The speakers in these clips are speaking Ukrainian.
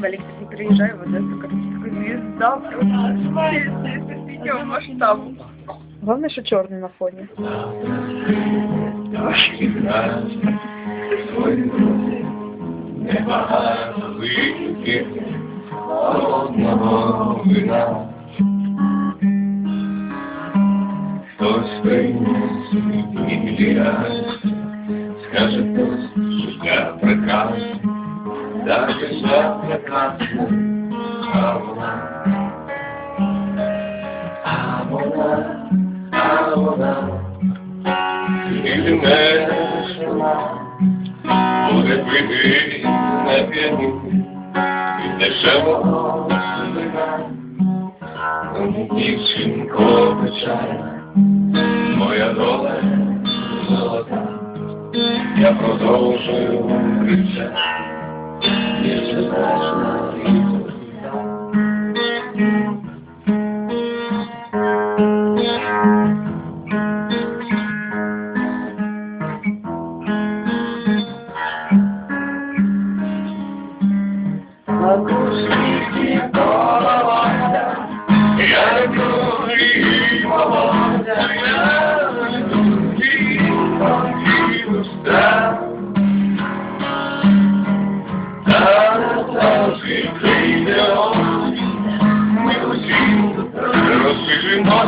Валік такий приїжджає в Одесу, короче, такой звезда, просто світнього масштабу. Главное, що чорний на вина. Хтось принесе ідеаль, скаже хтось, життя прекрасне, так життя прекрасне, а вона, а вона, а вона, і жила буде пити на п'яні від дешевого вина. Ну, дівчинко моя доля золота, я продовжую кричати, ніж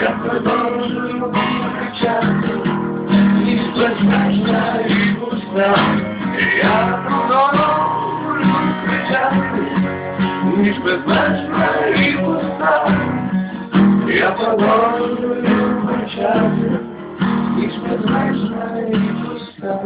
Я продолжу кричати, і пуста. Я продовжу кричати, ніж безмежна і пуста. Я продовжу кричати, ніж безмежна і пуста.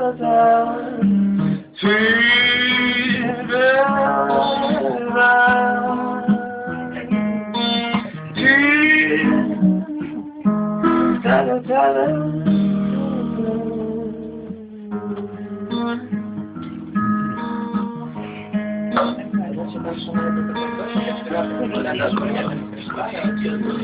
never the the. Thank you.